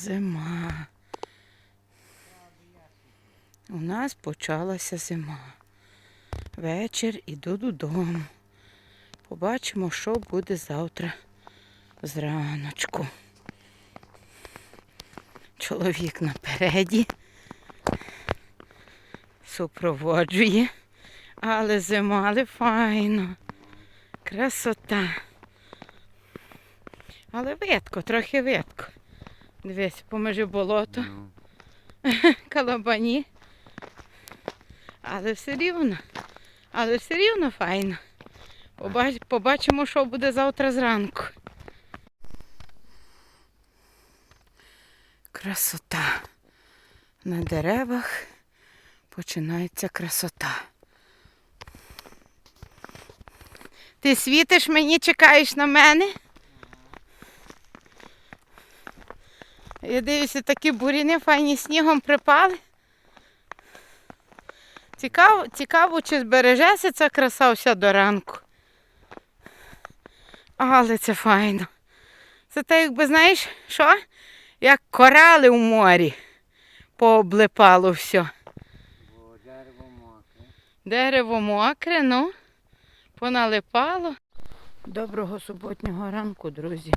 Зима. У нас почалася зима. Вечір іду додому. Побачимо, що буде завтра зраночку. Чоловік напереді супроводжує, але зима, але файно. Красота. Але видко, трохи видко. Дивись, помежі болото, калабані. Але все рівно. Але все рівно файно. Побач, побачимо, що буде завтра зранку. Красота. На деревах починається красота. Ти світиш мені, чекаєш на мене? Я дивлюся, такі буріни файні снігом припали. Цікаво, цікаво, чи збережеться ця краса вся до ранку. Але це файно. Це так, якби, знаєш, що? Як корали в морі. Пооблипало все. Бо дерево мокре. Дерево мокре, ну, поналипало. Доброго суботнього ранку, друзі.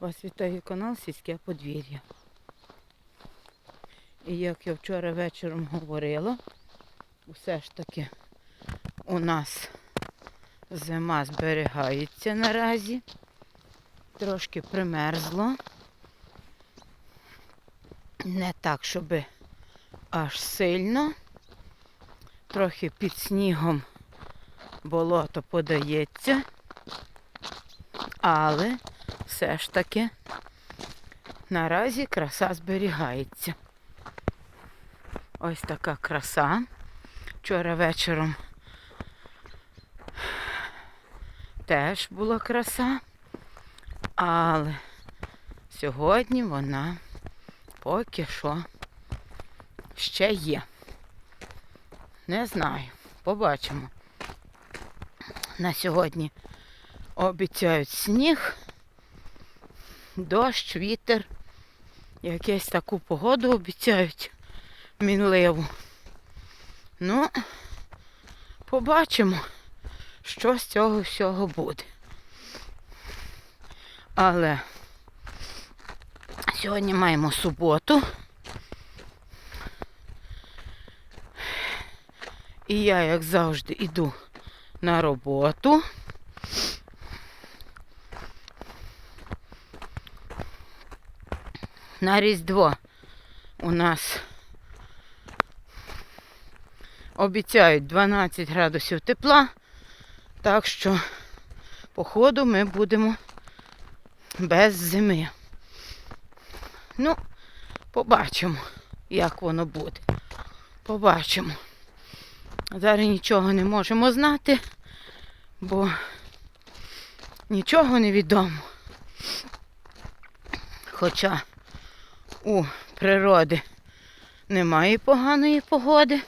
Вас вітає канал Сільське подвір'я. І як я вчора вечором говорила, все ж таки у нас зима зберігається наразі. Трошки примерзло. Не так, щоб аж сильно. Трохи під снігом болото подається, але все ж таки наразі краса зберігається. Ось така краса. Вчора вечором теж була краса, але сьогодні вона поки що ще є. Не знаю. Побачимо. На сьогодні обіцяють сніг, дощ, вітер. Якусь таку погоду обіцяють мінливу. Ну, побачимо, що з цього всього буде. Але сьогодні маємо суботу. І я, як завжди, іду на роботу. На Різдво у нас обіцяють 12 градусів тепла, так що, походу, ми будемо без зими. Ну, побачимо, як воно буде. Побачимо. Зараз нічого не можемо знати, бо нічого не відомо. Хоча у природи немає поганої погоди.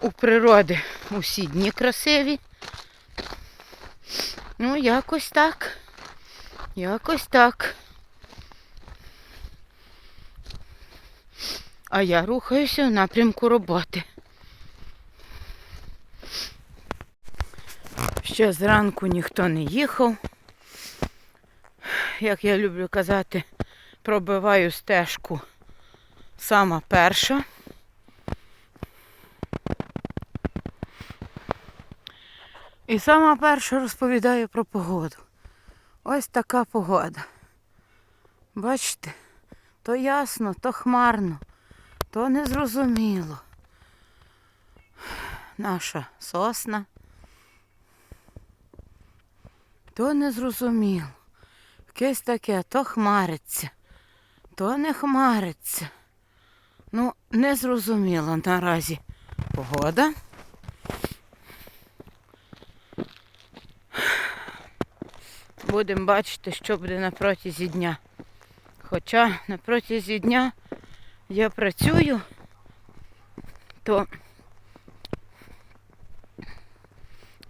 У природи усі дні красиві. Ну, якось так. Якось так. А я рухаюся в напрямку роботи. Ще зранку ніхто не їхав. Як я люблю казати, пробиваю стежку сама перша. І сама перша розповідаю про погоду. Ось така погода. Бачите, то ясно, то хмарно. То незрозуміло. Наша сосна. То незрозуміло. Якесь таке, то хмариться, то не хмариться. Ну, незрозуміло наразі погода. Будемо бачити, що буде на протязі дня. Хоча на протязі дня я працюю, то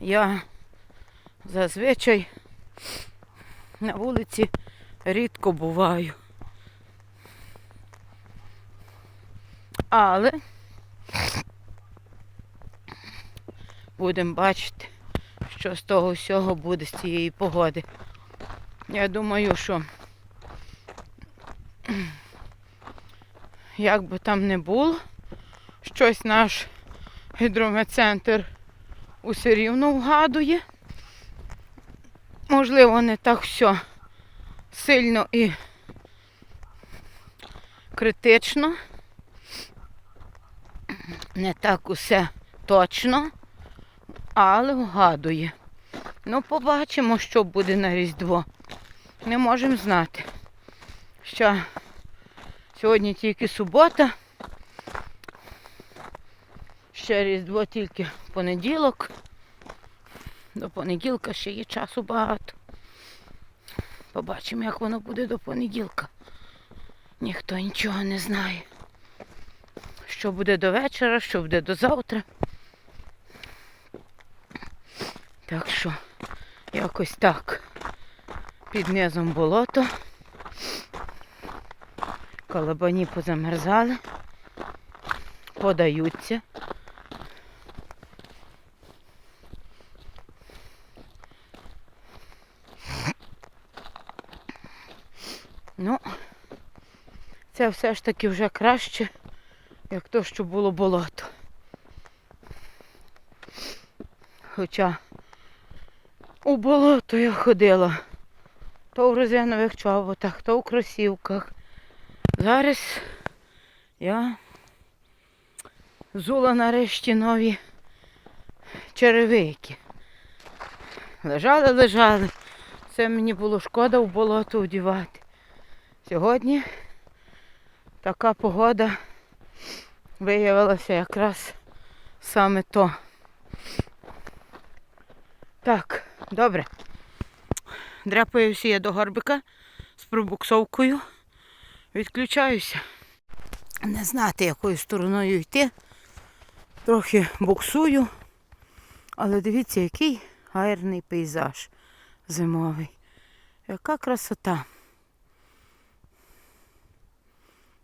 я зазвичай на вулиці рідко буваю. Але будемо бачити, що з того всього буде з цієї погоди. Я думаю, що як би там не було, щось наш гідрометцентр усе рівно вгадує. Можливо, не так все сильно і критично. Не так усе точно, але вгадує. Ну, побачимо, що буде на Різдво. Не можемо знати. Що сьогодні тільки субота. Ще Різдво тільки понеділок. До понеділка ще є часу багато. Побачимо, як воно буде до понеділка. Ніхто нічого не знає. Що буде до вечора, що буде до завтра. Так що, якось так. Під низом болото. Колобані позамерзали. Подаються. Ну, це все ж таки вже краще, як то, що було болото. Хоча у болото я ходила. То в резинових чоботах, то в кросівках. Зараз я взула нарешті нові черевики. Лежали, лежали. Це мені було шкода в болото вдівати. Сьогодні така погода виявилася якраз саме то. Так, добре. Дряпаюся я до горбика з пробуксовкою. Відключаюся. Не знати, якою стороною йти. Трохи буксую. Але дивіться, який гарний пейзаж зимовий. Яка красота.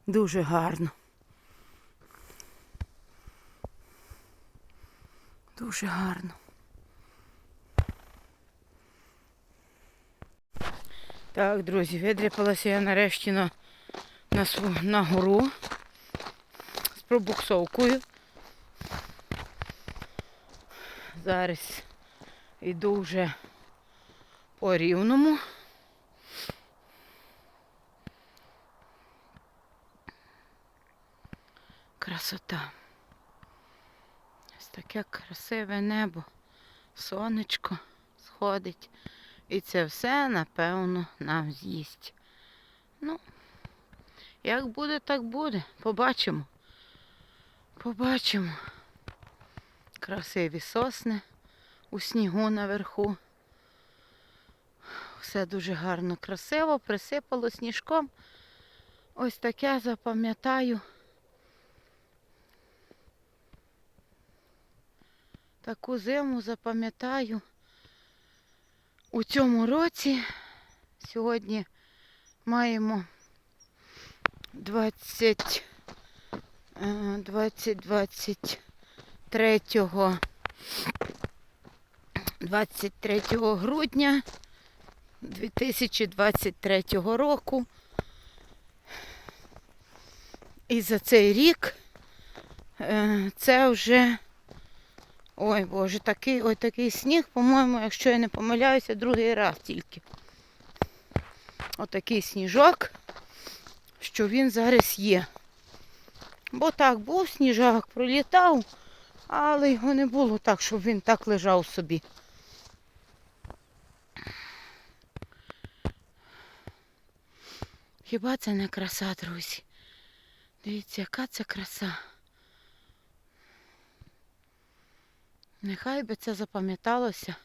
Дуже гарно. Дуже гарно. Так, друзі, видряпалася я нарешті на, на, на гору з пробуксовкою. Зараз йду вже по рівному. Красота. Ось таке красиве небо, сонечко сходить. І це все, напевно, нам з'їсть. Ну, як буде, так буде. Побачимо. Побачимо. Красиві сосни у снігу наверху. Все дуже гарно, красиво, присипало сніжком. Ось таке запам'ятаю. Таку зиму запам'ятаю. У цьому році сьогодні маємо 20, е, 20, 23, 23 грудня 2023 року. І за цей рік е, це вже Ой Боже, такий ой такий сніг, по-моєму, якщо я не помиляюся, другий раз тільки. Отакий сніжок, що він зараз є. Бо так, був сніжок, пролітав, але його не було так, щоб він так лежав собі. Хіба це не краса, друзі? Дивіться, яка це краса. Нехай би це запам'яталося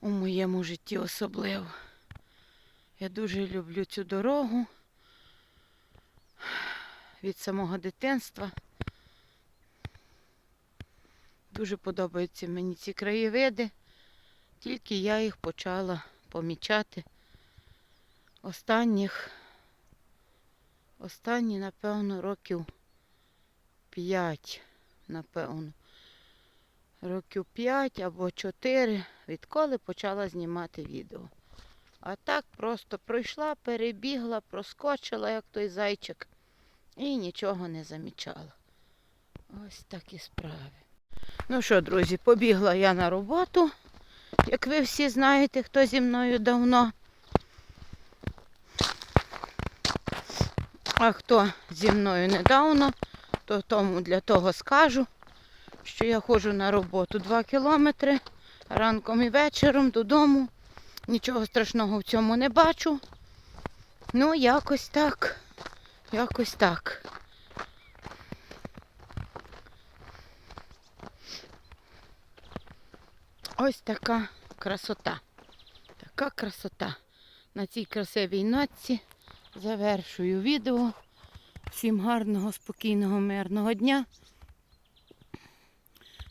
у моєму житті особливо. Я дуже люблю цю дорогу від самого дитинства. Дуже подобаються мені ці краєвиди, тільки я їх почала помічати останніх, останні, напевно, років 5, напевно. Років 5 або 4, відколи почала знімати відео. А так просто пройшла, перебігла, проскочила, як той зайчик, і нічого не замічала. Ось такі справи. Ну що, друзі, побігла я на роботу, як ви всі знаєте, хто зі мною давно. А хто зі мною недавно, то тому для того скажу, що я ходжу на роботу 2 кілометри ранком і вечором додому. Нічого страшного в цьому не бачу. Ну, якось так. Якось так. Ось така красота. Така красота. На цій красивій нотці завершую відео. Всім гарного, спокійного, мирного дня.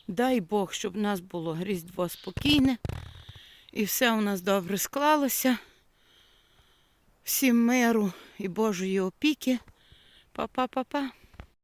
Дай Бог, щоб у нас було Різдво спокійне. І все у нас добре склалося. Всім миру і Божої опіки. Па-па-па-па.